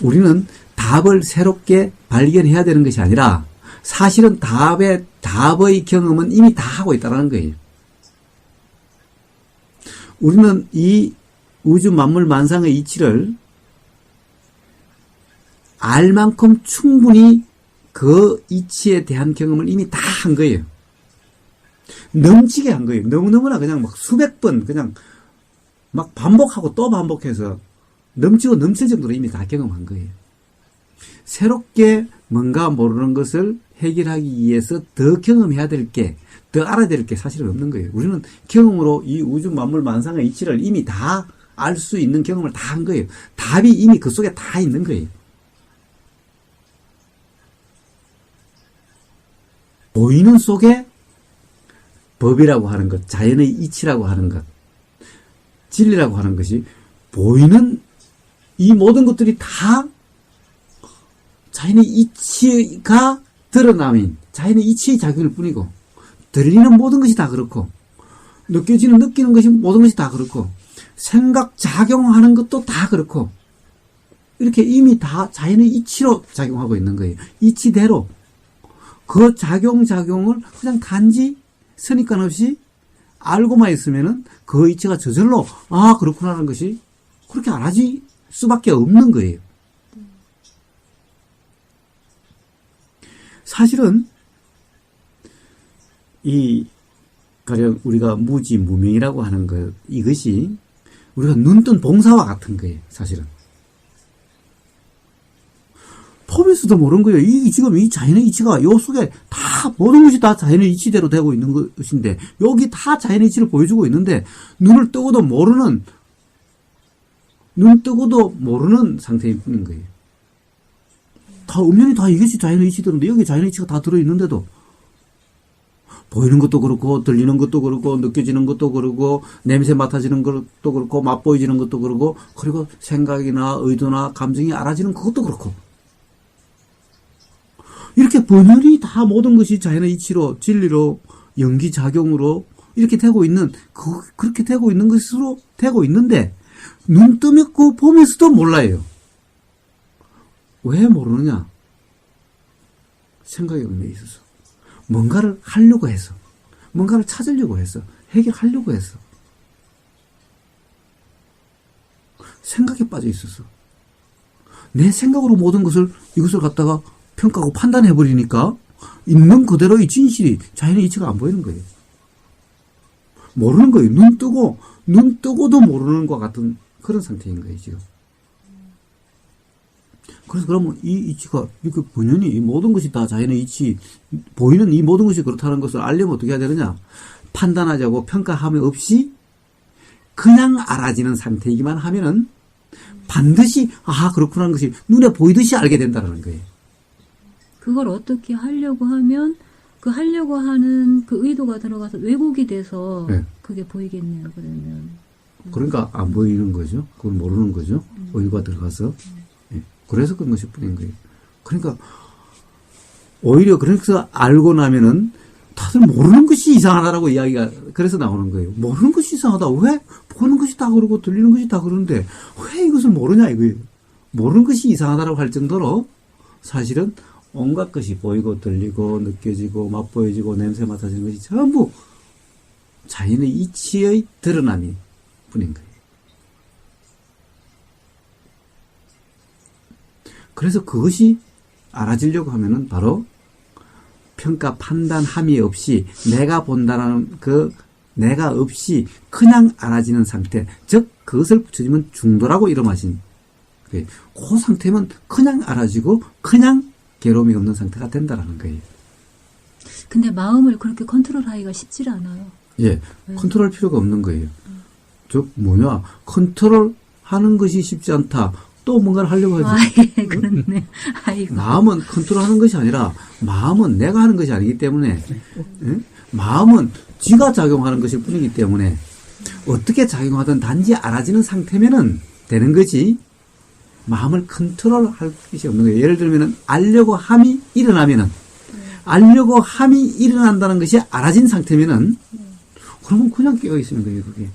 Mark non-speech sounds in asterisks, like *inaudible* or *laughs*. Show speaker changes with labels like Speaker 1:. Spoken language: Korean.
Speaker 1: 우리는 답을 새롭게 발견해야 되는 것이 아니라 사실은 답의 답의 경험은 이미 다 하고 있다는 거예요. 우리는 이 우주 만물 만상의 이치를 알 만큼 충분히 그 이치에 대한 경험을 이미 다 한 거예요. 넘치게 한 거예요. 너무너무나 그냥 막 수백 번 그냥 막 반복하고 또 반복해서 넘치고 넘칠 정도로 이미 다 경험한 거예요. 새롭게 뭔가 모르는 것을 해결하기 위해서 더 경험해야 될 게, 더 알아야 될 게 사실은 없는 거예요. 우리는 경험으로 이 우주 만물 만상의 이치를 이미 다 알 수 있는 경험을 다 한 거예요. 답이 이미 그 속에 다 있는 거예요. 보이는 속에 법이라고 하는 것, 자연의 이치라고 하는 것, 진리라고 하는 것이 보이는 이 모든 것들이 다 자연의 이치가 드러나면 자연의 이치의 작용일 뿐이고 들리는 모든 것이 다 그렇고 느껴지는 느끼는 것이 모든 것이 다 그렇고 생각 작용하는 것도 다 그렇고 이렇게 이미 다 자연의 이치로 작용하고 있는 거예요. 이치대로 그 작용 작용을 그냥 단지 선입관 없이 알고만 있으면은 그 이치가 저절로 아 그렇구나라는 것이 그렇게 알아질 수밖에 없는 거예요. 사실은 이 가령 우리가 무지 무명이라고 하는 것 이것이 우리가 눈뜬 봉사와 같은 거예요. 사실은 포비스도 모르는 거예요. 이 지금 이 자연의 이치가 요 속에 다 모든 것이 다 자연의 이치대로 되고 있는 것인데 여기 다 자연의 이치를 보여주고 있는데 눈을 뜨고도 모르는 눈 뜨고도 모르는 상태일 뿐인 거예요. 다 음연히 다 이것이 자연의 이치들인데 여기 자연의 이치가 다 들어 있는데도. 보이는 것도 그렇고 들리는 것도 그렇고 느껴지는 것도 그렇고 냄새 맡아지는 것도 그렇고 맛보이지는 것도 그렇고 그리고 생각이나 의도나 감정이 알아지는 그것도 그렇고. 이렇게 번연히 다 모든 것이 자연의 이치로 진리로 연기작용으로 이렇게 되고 있는 그, 그렇게 되고 있는 것으로 되고 있는데 눈 뜨먹고 보면서도 몰라요. 왜 모르느냐? 생각이 데 있어서. 뭔가를 하려고 해서. 뭔가를 찾으려고 해서. 해결하려고 해서. 생각에 빠져 있어서. 내 생각으로 모든 것을, 이것을 갖다가 평가하고 판단해 버리니까 있는 그대로의 진실이 자연의 이치가 안 보이는 거예요. 모르는 거예요. 눈 뜨고, 눈 뜨고도 모르는 것 같은 그런 상태인 거예요. 그래서 그러면 이 이치가 이렇게 본연히 이 모든 것이 다 자연의 이치, 보이는 이 모든 것이 그렇다는 것을 알려면 어떻게 해야 되느냐? 판단하자고 평가함이 없이 그냥 알아지는 상태이기만 하면은 반드시 아 그렇구나 하는 것이 눈에 보이듯이 알게 된다는 거예요.
Speaker 2: 그걸 어떻게 하려고 하면 그 하려고 하는 그 의도가 들어가서 왜곡이 돼서
Speaker 1: 네.
Speaker 2: 그게 보이겠네요. 그러면
Speaker 1: 그러니까 안 보이는 거죠. 그걸 모르는 거죠. 의가 들어가서. 예. 그래서 그런 것이 뿐인 거예요. 그러니까 오히려 그래서 알고 나면은 다들 모르는 것이 이상하다라고 이야기가 그래서 나오는 거예요. 모르는 것이 이상하다. 왜 보는 것이 다 그러고 들리는 것이 다 그러는데 왜 이것을 모르냐 이거예요. 모르는 것이 이상하다라고 할 정도로 사실은 온갖 것이 보이고 들리고 느껴지고 맛보여지고 냄새 맡아지는 것이 전부 자연의 이치의 드러남이 뿐인 거예요. 그래서 그것이 알아지려고 하면은 바로 평가 판단함이 없이 내가 본다는 그 내가 없이 그냥 알아지는 상태, 즉 그것을 붙여주면 중도라고 이름하신 거예요. 그 상태면 그냥 알아지고 그냥 괴로움이 없는 상태가 된다라는 거예요.
Speaker 2: 근데 마음을 그렇게 컨트롤하기가 쉽지 않아요.
Speaker 1: 예, 컨트롤 필요가 없는 거예요. 즉 뭐냐, 컨트롤 하는 것이 쉽지 않다. 또 뭔가를 하려고
Speaker 2: 아,
Speaker 1: 하지.
Speaker 2: 예, *laughs* 그렇네. 아이고.
Speaker 1: 마음은 컨트롤하는 것이 아니라 마음은 내가 하는 것이 아니기 때문에 예? 마음은 지가 작용하는 것일 뿐이기 때문에 어떻게 작용하든 단지 알아지는 상태면은 되는 거지 마음을 컨트롤할 것이 없는 거예요. 예를 들면은 알려고 함이 일어나면은 알려고 함이 일어난다는 것이 알아진 상태면은 그러면 그냥 깨어 있으는 거예요. 그게